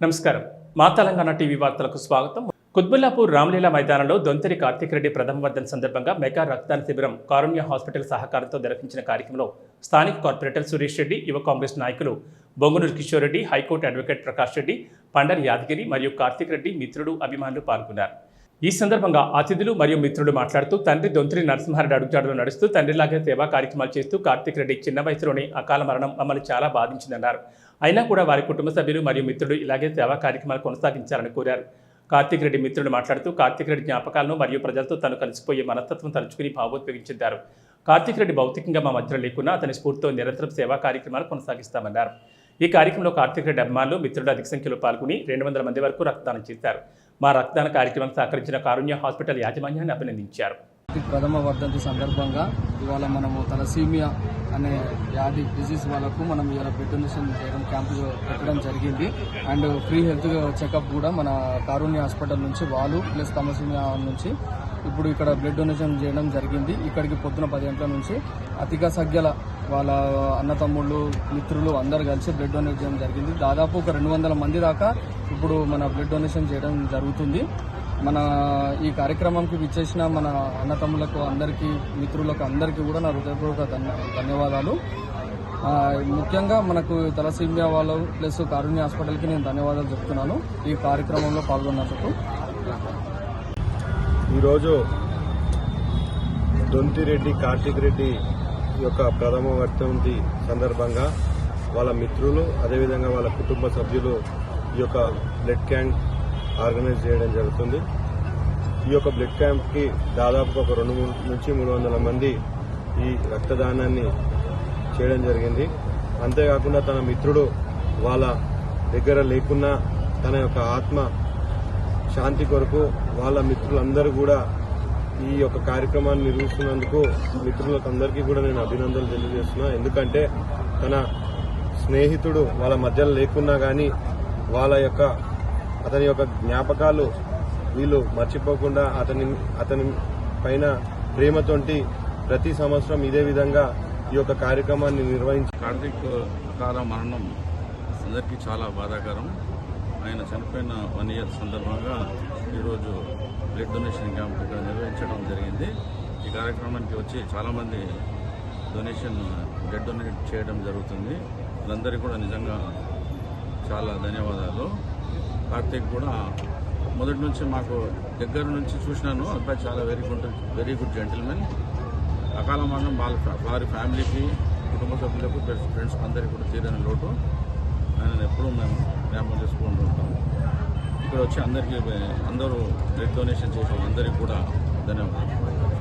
నమస్కారం. మా తెలంగాణ టీవీ వార్తలకు స్వాగతం. కుత్బుల్లాపూర్ రామలీలా మైదానంలో దొంతరి కార్తీక్ రెడ్డి ప్రథమ వర్ధన సందర్భంగా మెగా రక్తదాన శిబిరం కారుణ్య హాస్పిటల్ సహకారంతో నిర్వహించిన కార్యక్రమంలో స్థానిక కార్పొరేటర్ సురేష్ రెడ్డి యువ కాంగ్రెస్ నాయకులు Bongunuru Kishore Reddy high court advocate Prakash Reddy Pandar Yadagiri మరియు కార్తిక్ రెడ్డి మిత్రుడు అభిమానులు పాల్గొన్నారు. ఈ సందర్భంగా అతిథులు మరియు మిత్రులు మాట్లాడుతూ తండ్రి దొంతిరి నరసింహారెడ్డి అడుగుజాడలో నడుస్తూ తండ్రిలాగే సేవా కార్యక్రమాలు చేస్తూ కార్తీక్ రెడ్డి చిన్న వయసులోనే అకాల మరణం మమ్మల్ని చాలా బాధించిందన్నారు. అయినా కూడా వారి కుటుంబ సభ్యులు మరియు మిత్రుడు ఇలాగే సేవా కార్యక్రమాలు కొనసాగించాలని కోరారు. కార్తీక్ రెడ్డి మిత్రుడు మాట్లాడుతూ కార్తీక్ రెడ్డి జ్ఞాపకాలను మరియు ప్రజలతో తను కలిసిపోయే మనస్తత్వం తలుచుకుని భావోద్వేగించారు కార్తీక్ రెడ్డి భౌతికంగా మా మధ్యలో లేకున్నా అతని స్ఫూర్తితో నిరంతరం సేవా కార్యక్రమాలు కొనసాగిస్తామన్నారు. ఈ కార్యక్రమంలో కార్తీక్ రెడ్డి అభిమానులు మిత్రులు అధిక సంఖ్యలో పాల్గొని రెండు వందల మంది వరకు రక్తదానం చేశారు. మా రక్తదాన కార్యక్రమం సహకరించిన కారుణ్య హాస్పిటల్ యాజమాన్యాన్ని అభినందించారు. ప్రథమ వర్ధంతి సందర్భంగా ఇవాళ మనము తలసీమియా అనే వ్యాధి డిసీజ్ వాళ్ళకు మనం ఇవాళ బ్లడ్ డొనేషన్ చేయడం క్యాంపు పెట్టడం జరిగింది. అండ్ ఫ్రీ హెల్త్ చెకప్ కూడా మన కారుణ్య హాస్పిటల్ నుంచి వాళ్ళు ప్లస్ తలసీమియా నుంచి ఇప్పుడు ఇక్కడ బ్లడ్ డొనేషన్ చేయడం జరిగింది. ఇక్కడికి పొద్దున పది గంటల నుంచి అతిక సజ్ఞల వాళ్ళ అన్నతమ్ముళ్ళు మిత్రులు అందరు కలిసి బ్లడ్ డొనేట్ చేయడం జరిగింది. దాదాపు ఒక రెండు వందల మంది దాకా ఇప్పుడు మన బ్లడ్ డొనేషన్ చేయడం జరుగుతుంది. మన ఈ కార్యక్రమంకి విచ్చేసిన మన అన్నతమ్ములకు అందరికీ మిత్రులకు అందరికీ కూడా నా హృదయపూర్వక ధన్యవాదాలు. ముఖ్యంగా మనకు తలసీమియా వాళ్ళు ప్లస్ కారుణ్య హాస్పిటల్కి నేను ధన్యవాదాలు చెప్తున్నాను. ఈ కార్యక్రమంలో పాల్గొన్నందుకు. ఈరోజు దొంతిరెడ్డి కార్తీక్ రెడ్డి యొక్క ప్రథమ వర్ధంతి సందర్భంగా వాళ్ళ మిత్రులు అదేవిధంగా వాళ్ళ కుటుంబ సభ్యులు ఈ యొక్క బ్లడ్ క్యాంక్ ఆర్గనైజ్ చేయడం జరుగుతుంది. ఈ యొక్క బ్లడ్ క్యాంప్కి దాదాపు ఒక రెండు నుంచి మూడు వందల మంది ఈ రక్తదానాన్ని చేయడం జరిగింది. అంతేకాకుండా తన మిత్రుడు వాళ్ళ దగ్గర లేకున్నా తన యొక్క ఆత్మ శాంతి కొరకు వాళ్ళ మిత్రులందరూ కూడా ఈ యొక్క కార్యక్రమాన్ని నిర్వహిస్తున్నందుకు మిత్రులందరికీ కూడా నేను అభినందనలు తెలియజేస్తున్నా. ఎందుకంటే తన స్నేహితుడు వాళ్ళ మధ్యలో లేకున్నా కానీ వాళ్ళ యొక్క అతని యొక్క జ్ఞాపకాలు వీళ్ళు మర్చిపోకుండా అతని అతని పైన ప్రేమతోటి ప్రతి సంవత్సరం ఇదే విధంగా ఈ యొక్క కార్యక్రమాన్ని నిర్వహించి కార్తీక్ అకాల మరణం అందరికీ చాలా బాధాకరం. ఆయన చనిపోయిన వన్ ఇయర్ సందర్భంగా ఈరోజు బ్లడ్ డొనేషన్ క్యాంప్ ఇక్కడ నిర్వహించడం జరిగింది. ఈ కార్యక్రమానికి వచ్చి చాలామంది డొనేషన్ బ్లడ్ డొనేట్ చేయడం జరుగుతుంది. వాళ్ళందరికీ కూడా నిజంగా చాలా ధన్యవాదాలు. కార్తీక్ కూడా మొదటి నుంచి మాకు దగ్గర నుంచి చూసినాను. అబ్బాయి చాలా very good very good gentlemen అకాల మరణం వాళ్ళ ఫ్యా- వారి ఫ్యామిలీకి కుటుంబ సభ్యులకు ఫ్రెండ్స్ అందరికీ కూడా తీరని లోటు. ఆయన ఎప్పుడూ మేము జ్ఞాపకం చేసుకుంటూ ఉంటాం. ఇక్కడ వచ్చి అందరికీ అందరూ బ్లడ్ డొనేషన్ చేసిన అందరికీ కూడా ధన్యవాదాలు.